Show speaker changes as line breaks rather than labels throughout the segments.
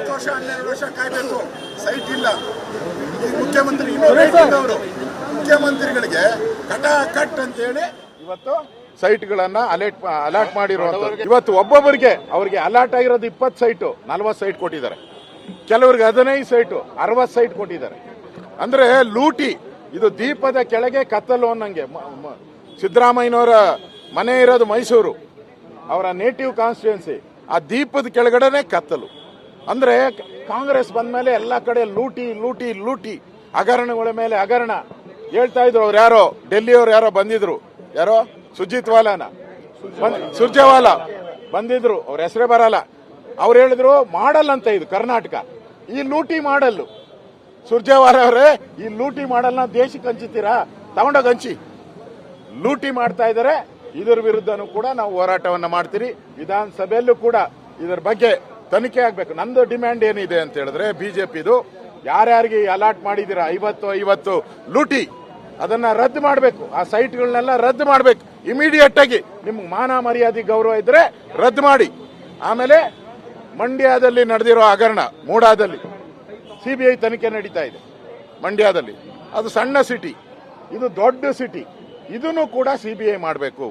ಹತ್ತು ವರ್ಷ ಹನ್ನೆರಡು ವರ್ಷ ಕಾಯ್ಬೇಕು. ಸೈಟ್ ಇಲ್ಲ. ಈ ಮುಖ್ಯಮಂತ್ರಿ ಇನ್ನೊಂದು ಅವರು ಮುಖ್ಯಮಂತ್ರಿಗಳಿಗೆ ಕಟ ಕಟ್ ಅಂತ ಹೇಳಿ ಇವತ್ತು ಸೈಟ್ಗಳನ್ನ ಅಲರ್ಟ್ ಅಲಾಟ್ ಮಾಡಿರುವಂತ ಇವತ್ತು ಒಬ್ಬೊಬ್ಬರಿಗೆ ಅವರಿಗೆ ಅಲಾಟ್ ಆಗಿರೋದು ಇಪ್ಪತ್ತು ಸೈಟು ನಲ್ವತ್ತು ಸೈಟ್ ಕೊಟ್ಟಿದ್ದಾರೆ. ಕೆಲವರಿಗೆ ಹದಿನೈದು ಸೈಟು ಅರವತ್ತು ಸೈಟ್ ಕೊಟ್ಟಿದ್ದಾರೆ. ಅಂದ್ರೆ ಲೂಟಿ ಇದು ದೀಪದ ಕೆಳಗೆ ಕತ್ತಲು ಅನ್ನಂಗೆ. ಮ- ಮ- ಸಿದ್ದರಾಮಯ್ಯನವರ ಮನೆ ಇರೋದು ಮೈಸೂರು. ಅವರ ನೇಟಿವ್ ಕಾನ್ಸ್ಟಿಟ್ಯೂನ್ಸಿ ಆ ದೀಪದ ಕೆಳಗಡೆನೆ ಕತ್ತಲು. ಅಂದ್ರೆ ಕಾಂಗ್ರೆಸ್ ಬಂದ ಮೇಲೆ ಎಲ್ಲ ಕಡೆ ಲೂಟಿ ಲೂಟಿ ಲೂಟಿ. ಹಗರಣಗಳ ಮೇಲೆ ಹಗರಣ. ಹೇಳ್ತಾ ಇದ್ರು ಅವ್ರು ಯಾರೋ, ಡೆಲ್ಲಿಯವ್ರು ಯಾರೋ ಬಂದಿದ್ರು. ಯಾರೋ? ಸುಜಿತ್ ವಾಲಾನ. ಸುರ್ಜೇವಾಲಾ. ಬಂದಿದ್ರು. ಅವ್ರ ಹೆಸರೇ ಬರಲ್ಲ. ಅವ್ರು ಹೇಳಿದ್ರು ಮಾಡಲ್ ಅಂತ ಇದು ಕರ್ನಾಟಕ. ಈ ಲೂಟಿ ಮಾಡಲ್ಲು. ಸುರ್ಜೇವಾಲ ಅವರೇ, ಈ ಲೂಟಿ ಮಾಡಲ್ನ ದೇಶಕ್ಕೆ ಹಂಚುತ್ತೀರಾ ತಗೊಂಡೋಗ ಹಂಚಿ. ಲೂಟಿ ಮಾಡ್ತಾ ಇದ್ದಾರೆ ಇದರ ವಿರುದ್ಧನೂ ಕೂಡ ನಾವು ಹೋರಾಟವನ್ನು ಮಾಡ್ತೀರಿ. ವಿಧಾನಸಭೆಯಲ್ಲೂ ಕೂಡ ಇದರ ಬಗ್ಗೆ ತನಿಖೆ ಆಗ್ಬೇಕು. ನಂದು ಡಿಮ್ಯಾಂಡ್ ಏನಿದೆ ಅಂತ ಹೇಳಿದ್ರೆ ಬಿಜೆಪಿದು ಯಾರ್ಯಾರಿಗೆ ಅಲಾಟ್ ಮಾಡಿದಿರ ಐವತ್ತು ಐವತ್ತು ಲೂಟಿ, ಅದನ್ನ ರದ್ದು ಮಾಡಬೇಕು. ಆ ಸೈಟ್ಗಳನ್ನೆಲ್ಲ ರದ್ದು ಮಾಡಬೇಕು. ಇಮಿಡಿಯೇಟ್ ಆಗಿ ನಿಮ್ಗೆ ಮಾನ ಮರ್ಯಾದೆ ಗೌರವ ಇದ್ರೆ ರದ್ದು ಮಾಡಿ. ಆಮೇಲೆ ಮಂಡ್ಯದಲ್ಲಿ ನಡೆದಿರೋ ಹಗರಣ, ಮೂಡಾದಲ್ಲಿ ಸಿಬಿಐ ತನಿಖೆ ನಡೀತಾ ಇದೆ ಮಂಡ್ಯದಲ್ಲಿ. ಅದು ಸಣ್ಣ ಸಿಟಿ, ಇದು ದೊಡ್ಡ ಸಿಟಿ. ಇದನ್ನು ಕೂಡ ಸಿಬಿಐ ಮಾಡಬೇಕು.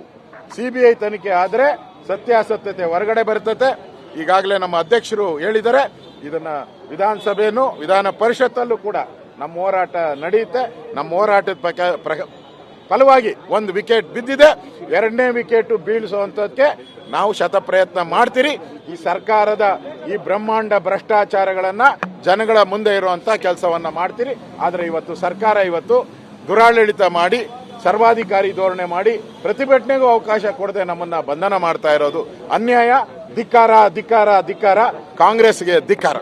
ಸಿಬಿಐ ತನಿಖೆ ಆದರೆ ಸತ್ಯಾಸತ್ಯತೆ ಹೊರಗಡೆ ಬರ್ತತೆ. ಈಗಾಗಲೇ ನಮ್ಮ ಅಧ್ಯಕ್ಷರು ಹೇಳಿದರೆ ಇದನ್ನ ವಿಧಾನಸಭೆಯನ್ನು, ವಿಧಾನ ಪರಿಷತ್ತಲ್ಲೂ ಕೂಡ ನಮ್ಮ ಹೋರಾಟ ನಡೆಯುತ್ತೆ. ನಮ್ಮ ಹೋರಾಟದ ಪ್ರಕ- ಫಲವಾಗಿ ಒಂದು ವಿಕೆಟ್ ಬಿದ್ದಿದೆ. ಎರಡನೇ ವಿಕೆಟ್ ಬೀಳಿಸುವಂಥದ್ದಕ್ಕೆ ನಾವು ಶತ ಪ್ರಯತ್ನ ಮಾಡ್ತೀರಿ. ಈ ಸರ್ಕಾರದ ಈ ಬ್ರಹ್ಮಾಂಡ ಭ್ರಷ್ಟಾಚಾರಗಳನ್ನ ಜನಗಳ ಮುಂದೆ ಇರುವಂತ ಕೆಲಸವನ್ನ ಮಾಡ್ತೀರಿ. ಆದರೆ ಇವತ್ತು ಸರ್ಕಾರ ಇವತ್ತು ದುರಾಡಳಿತ ಮಾಡಿ ಸರ್ವಾಧಿಕಾರಿ ಧೋರಣೆ ಮಾಡಿ ಪ್ರತಿಭಟನೆಗೂ ಅವಕಾಶ ಕೊಡದೆ ನಮ್ಮನ್ನ ಬಂಧನ ಮಾಡ್ತಾ ಇರೋದು ಅನ್ಯಾಯ, ಧಿಕ್ಕಾರ ಧಿಕ್ಕಾರ ಧಿಕ್ಕಾರ, ಕಾಂಗ್ರೆಸ್ಗೆ ಧಿಕ್ಕಾರ.